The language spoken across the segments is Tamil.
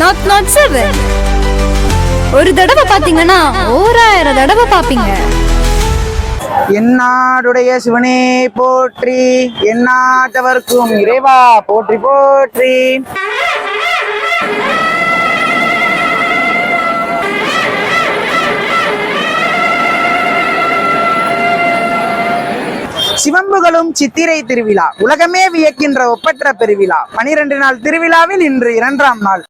நாட் நாட் செவன் ஒரு தடவை பாத்தீங்கன்னா ஓராயிரம் தடவை பாப்பீங்க என்னாடுடைய சிவனே போற்றி என்னாட்டவர்க்கும் இறைவா போற்றி போற்றி. சிவம்புகளும் சித்திரை திருவிழா உலகமே வியக்கின்ற ஒப்பற்ற பெருவிழா. பனிரெண்டு நாள் திருவிழாவில் இன்று இரண்டாம் நாள்.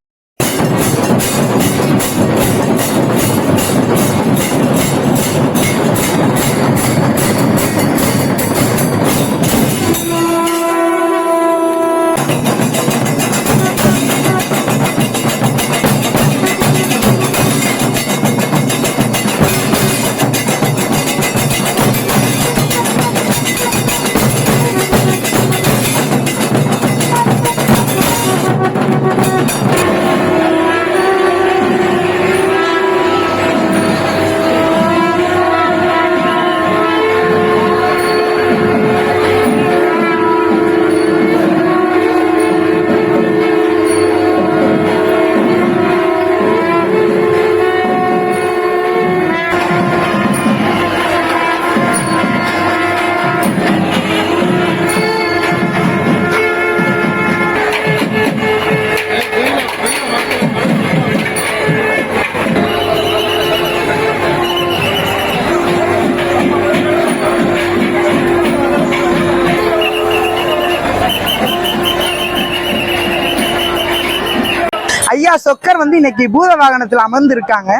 ஐயா சொக்கர் வந்து இன்னைக்கு பூத வாகனத்தில் அமர்ந்து இருக்காங்க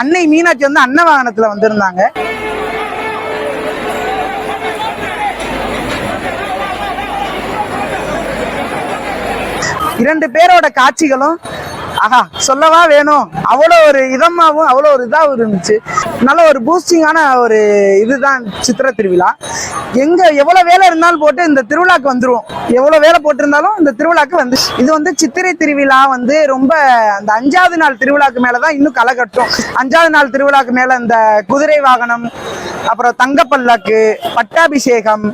அன்னை மீனாட்சி வந்து அன்ன வாகனத்துல வந்திருந்தாங்க. இரண்டு பேரோட காட்சிகளும் ஆஹா சொல்லவா வேணும்? அவ்வளோ ஒரு இதமாகவும் அவ்வளோ ஒரு இதாகவும் இருந்துச்சு. நல்ல ஒரு பூஸ்டிங்கான ஒரு இதுதான் சித்திர திருவிழா. எங்கே எவ்வளோ வேலை இருந்தாலும் போட்டு இந்த திருவிழாக்கு வந்துடுவோம் எவ்வளோ வேலை போட்டிருந்தாலும் இந்த திருவிழாக்கு வந்து இது வந்து சித்திரை திருவிழா வந்து ரொம்ப அந்த அஞ்சாவது நாள் திருவிழாக்கு மேலே தான் இன்னும் களை கட்டும் அஞ்சாவது நாள் திருவிழாக்கு மேலே இந்த குதிரை வாகனம் அப்புறம் தங்கப்பல்லாக்கு பட்டாபிஷேகம்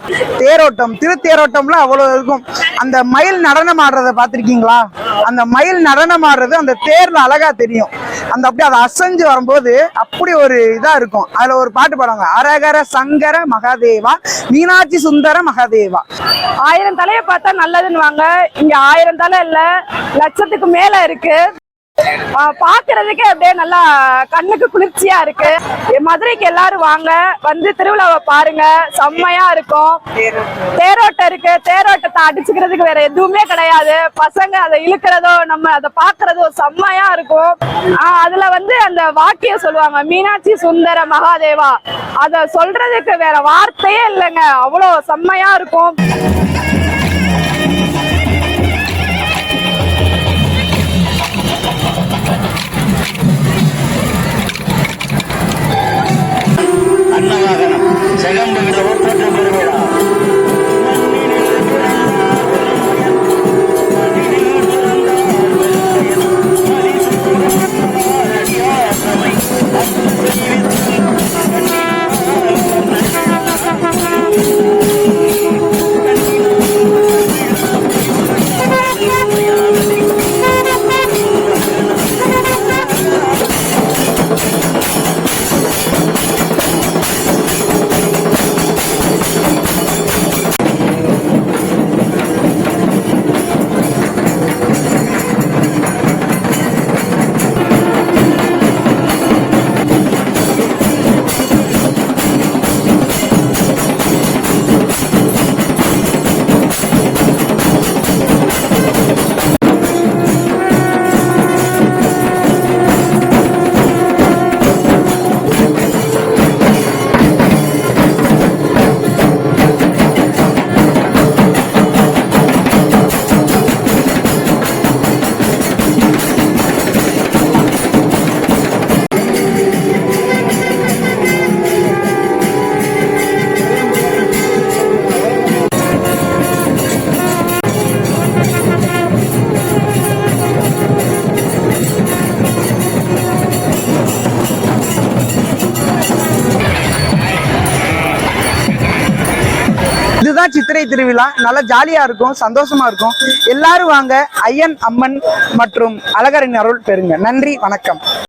தேரோட்டம் திருத்தேரோட்டம்லாம் அவ்வளோ இருக்கும். அந்த மயில் நடனம் ஆடுறத பார்த்துருக்கீங்களா? அந்த மயில் நடனம் ஆடுறது அந்த தேர்ல அழகா தெரியும். அந்த அப்படியே அதை அசைஞ்சு வரும்போது அப்படி ஒரு இதா இருக்கும். அதுல ஒரு பாட்டு பாடுவாங்க அரகர சங்கர மகாதேவா மீனாட்சி சுந்தர மகாதேவா. ஆயிரம் தலையை பார்த்தா நல்லதுன்னுவாங்க. இங்க ஆயிரம் தலை இல்ல லட்சத்துக்கு மேல இருக்கு. ஆ, பார்க்கிறதுக்கே அப்படியே நல்லா கண்ணுக்கு குளிர்ச்சியா இருக்கு. மதுரைக்கு எல்லாரும் வாங்க வந்து திருவிழாவை பாருங்க. செம்மையா இருக்கும். தேரோட்டம் இருக்கு. தேரோட்டத்தை அடிச்சுக்கிறதுக்கு வேற எதுவுமே கிடையாது. பசங்க அதை இழுக்கிறதோ நம்ம அதை பாக்குறதோ செம்மையா இருக்கும். அதுல வந்து அந்த வாக்கியம் சொல்லுவாங்க மீனாட்சி சுந்தர மகாதேவா. அத சொல்றதுக்கு வேற வார்த்தையே இல்லைங்க. அவ்வளோ செம்மையா இருக்கும். சித்திரை திருவிழா. நல்லா ஜாலியா இருக்கும் சந்தோஷமா இருக்கும். எல்லாரும் வாங்க ஐயன் அம்மன் மற்றும் அழகரின் அருள் பெறுங்க. நன்றி வணக்கம்.